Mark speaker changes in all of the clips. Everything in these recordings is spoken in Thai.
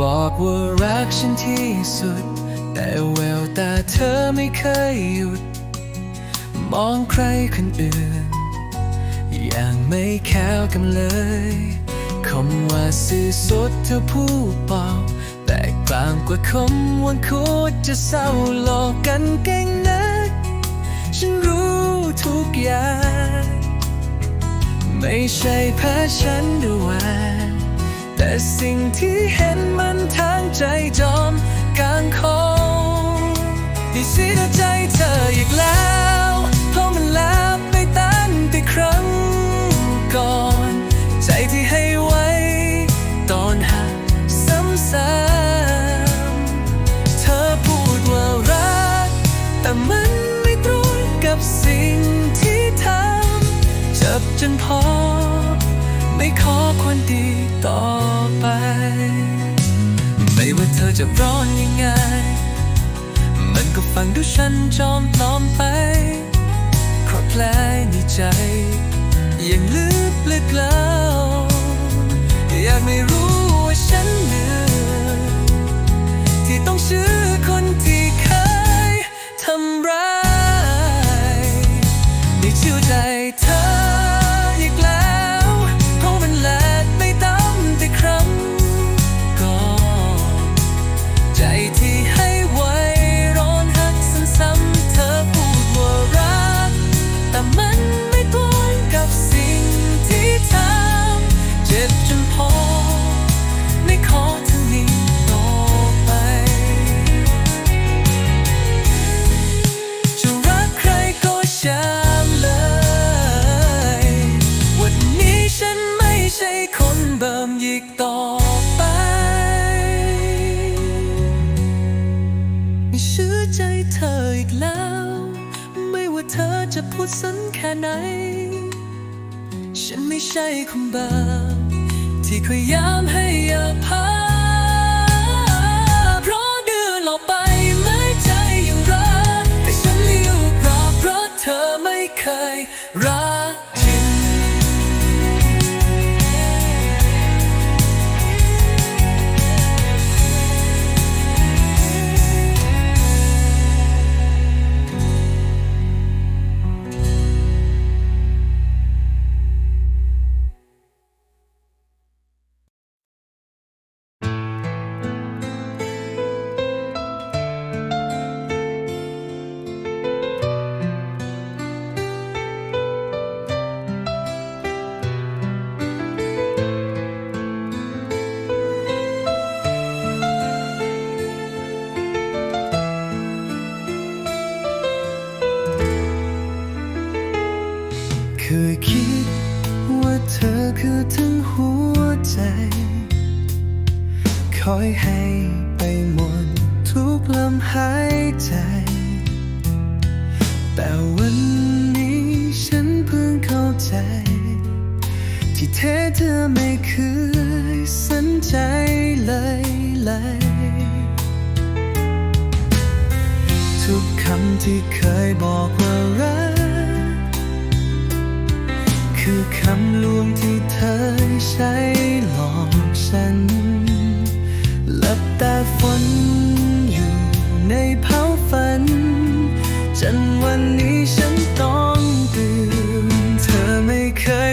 Speaker 1: บอกว่ารักฉันที่สุด แต่แววตาเธอไม่เคยหยุด มองใครคนอื่น อย่างไม่แคล้วกันเลยคำว่าสื่อสดเธอผู้เปล่าแตกต่างกว่าคำว่าคูดจะเศร้าหลอกกันเก่งนัก ฉันรู้ทุกอย่าง ไม่ใช่แพ้ฉันด้วย แต่สิ่งที่เห็นมันทางใจจอมกลางคงที่เสียใจเธออีกแล้วเพราะมันแล้วไปตั้งแต่ครั้งก่อน ใจที่ให้ไว้ ตอนหักซ้ำๆเธอพูดว่ารัก แต่มันไม่ตรงกับสิ่งที่ทำเจ็บจนพอ อคนดีต่อไป ไม่ว่าเธอจะร้อนยังไง มันก็ฟังดูฉันจอมปลอมไปเพราะแผลในใจยังลึกลึกแล้วอยากไม่รู้ว่าฉัน สันแค่ไหน ฉันไม่ใช่คนบาที่พยายามให้อภัยเพราะเดือนหลอกไป ยคิดว่าเธอคือทั้งหัวใจ คอยให้ไปหมดทุกลมหายใจ แต่วันนี้ฉันเพิ่งเข้าใจ ที่แท้เธอไม่เคยสนใจเลยเลยทุกคำที่เคยบอกว่า คือคำลวงที่เธอใช้หลอกฉันหลับตาฝนอยู่ในเผาฝัน จนวันนี้ฉันต้องตื่น เธอไม่เคย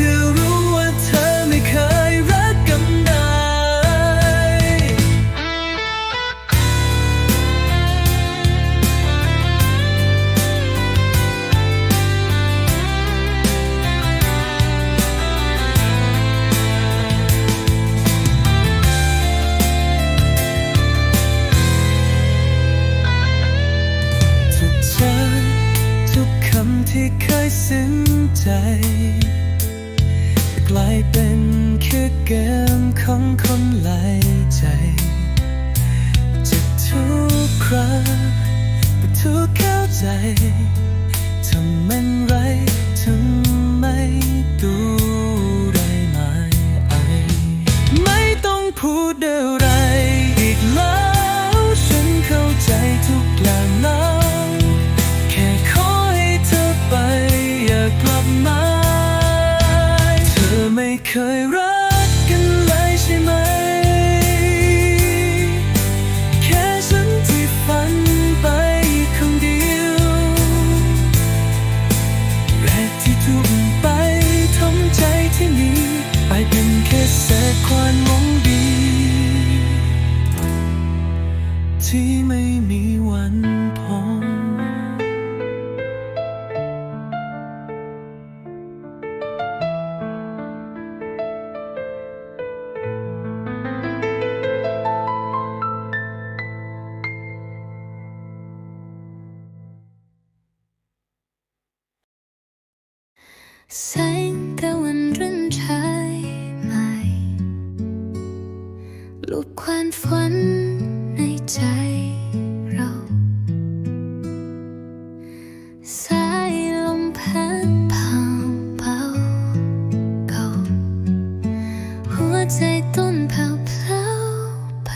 Speaker 1: คือรู้ว่าเธอไม่เคย ของคนหลายใจ จะทุกครั้งทุกเข้าใจ รูความ
Speaker 2: ฝันในใจเรา สายลมพัดผ่าเบาเก่าหัวใจต้นแผ่วไป